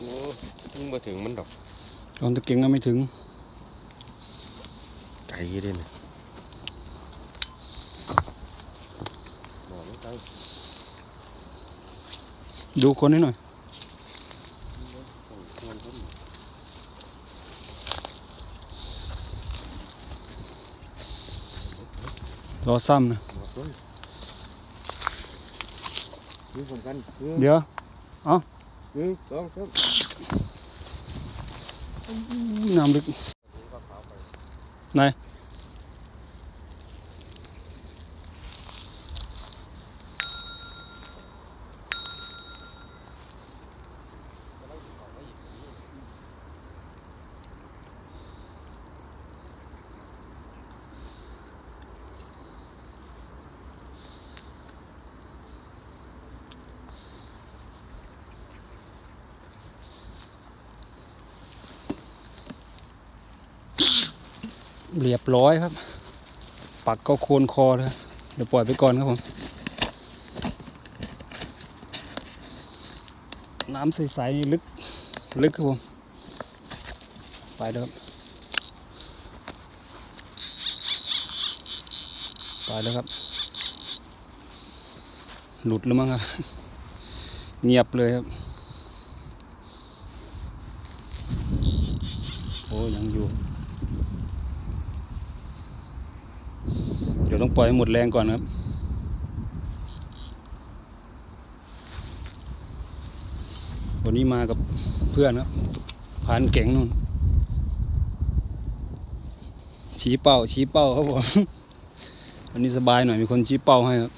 ยิงมาถึงมันดอกลองตะเกียงก็ไม่ถึง ไกลเลยนะหมอไม่ไกลดูคนให้หน่อยควรพุ่นรอซ้ำนะหมอต้นยิงผมกันหนึ่งเดี๋ยว หนึ่งสองสามน้ำลึกไหน เรียบร้อยครับ ปักก็โคนคอเลยเดี๋ยวปล่อยไปก่อนครับผมน้ำใสๆนี่ลึก ลึกครับผม ไปแล้วครับ ไปแล้วครับ หลุดแล้วมั้งครับ เงียบเลยครับ โอ้ยังอยู่ เดี๋ ยวต้องปล่อยให้หมดแรงก่อนครับ วันนี้มากับเพื่อนครับผ่านเก่งนู่น ชี้เป้าชี้เป้าครับผมวันนี้สบายหน่อยมีคนชี้เป้าให้ครับ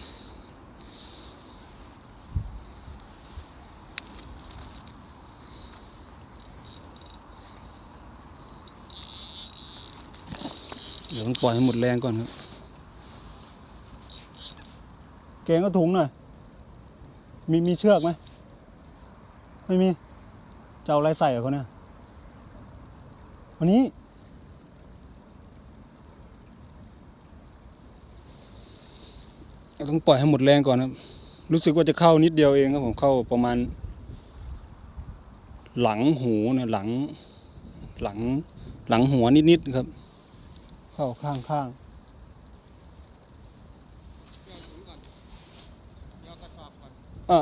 เดี๋ยวต้องปล่อยให้หมดแรงก่อนครับ เกงก็ถุงหน่อย มีมีเชือกไหม ไม่มี จะเอาอะไรใส่เขาเนี่ย วันนี้ ต้องปล่อยให้หมดแรงก่อนครับ รู้สึกว่าจะเข้านิดเดียวเองครับผมเข้าประมาณ หลังหูนี่ยหลัง หลัง หลังหัวนิดๆครับ เข้าข้างข้าง อ่า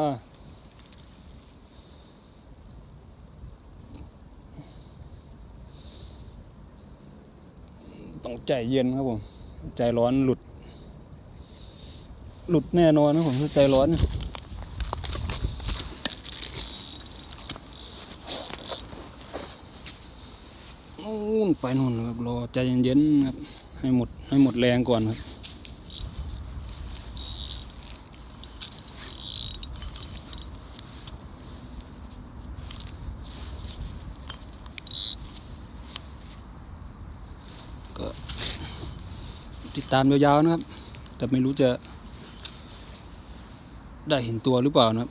ต้องใจเย็นครับผม ใจร้อนหลุด หลุดแน่นอนนะผมใจร้อนนู่นไปนู่นครับรอใจเย็นๆครับ ให้หมดให้หมดแรงก่อนครับ ตามยาวๆนะครับ แต่ไม่รู้จะได้เห็นตัวหรือเปล่านะครับ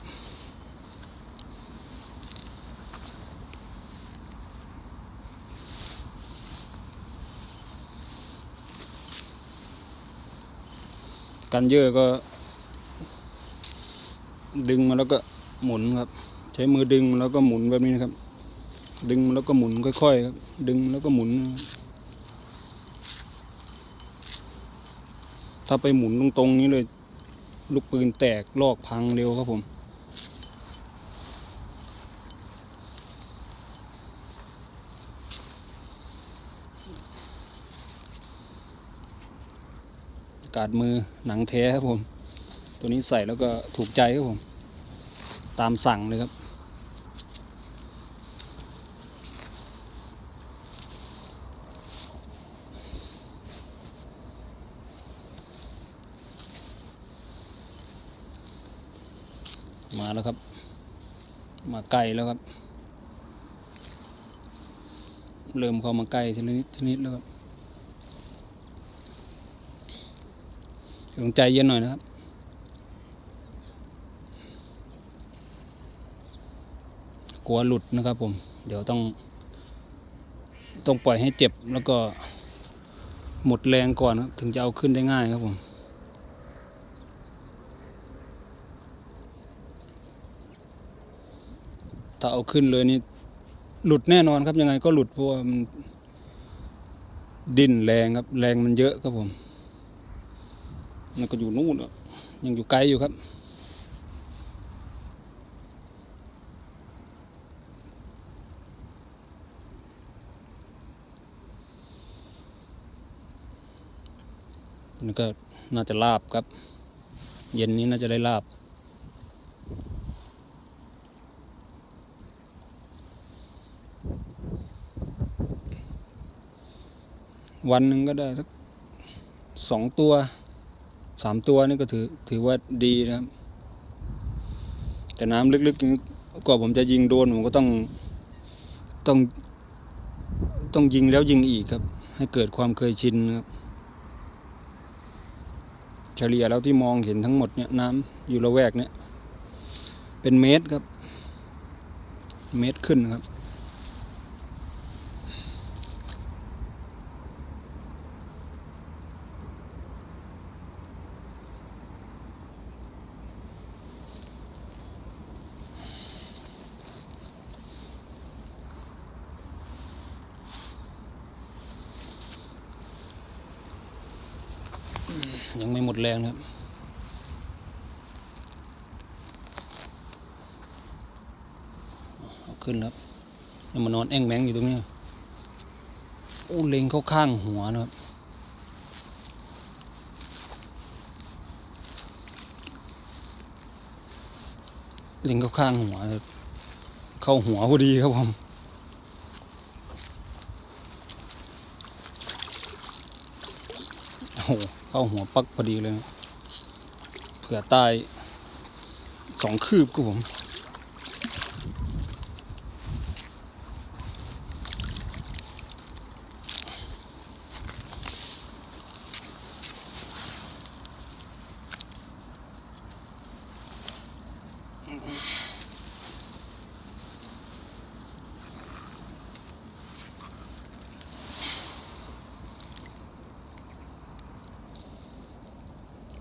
กันเยอะก็ ดึงมาแล้วก็หมุนครับ ใช้มือดึงแล้วก็หมุนแบบนี้นะครับ ดึงแล้วก็หมุนค่อยๆครับ ดึงแล้วก็หมุน ถ้าไปหมุนตรงๆนี้เลย ลูกปืนแตกลอกพังเร็วครับผม กาดมือหนังแท้ครับผม ตัวนี้ใส่แล้วก็ถูกใจครับผม ตามสั่งเลยครับ แล้วครับ มาใกล้แล้วครับ เริ่มเข้ามาใกล้ทีละนิดทีนิดแล้วครับต้องใจเย็นหน่อยนะครับกลัวหลุดนะครับผม เดี๋ยวต้อง ต้องปล่อยให้เจ็บแล้วก็หมดแรงก่อนครับ ถึงจะเอาขึ้นได้ง่ายครับผม ถ้าเอาขึ้นเลยนี่หลุดแน่นอนครับยังไงก็หลุดเพราะว่ามันดิ้นแรงครับ แรงมันเยอะครับผมแล้วก็อยู่นู่นอะยังอยู่ไกลอยู่ครับ นี่ก็น่าจะลาบครับ เย็นนี้น่าจะได้ลาบ วันหนึ่งก็ได้สักสองตัวสามตัวนี่ก็ถือถือว่าดีนะครับ แต่น้ำลึกๆอย่างนี้กว่าผมจะยิงโดนผมก็ต้องต้องต้องยิงแล้วยิงอีกครับ ให้เกิดความเคยชินครับเฉลี่ยแล้วที่มองเห็นทั้งหมดเนี่ยน้ำอยู่ละแวกเนี่ยเป็นเมตรครับ เมตรขึ้นครับ ยังไม่หมดแรงนะครับขึ้นแล้วยังมานอนแอ่งแมงอยู่ตรงนี้โอ้เล็งเข้าข้างหัวนะครับเล็งเข้าข้างหัว เข้าหัวพอดีครับผมโอ้ เข้าหัวปักพอดีเลย เผื่อใต้สองคืบครับผม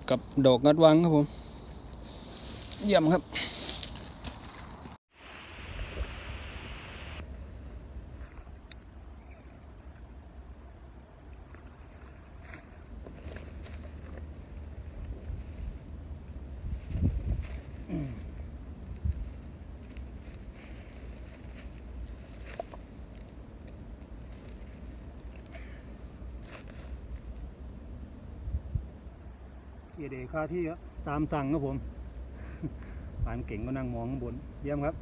กับดอกงัดวังครับผม เยี่ยมครับ เอเดค่าที่ครับตามสั่งครับผมผ่านเก่งก็นั่งมองข้างบนเยี่ยมครับ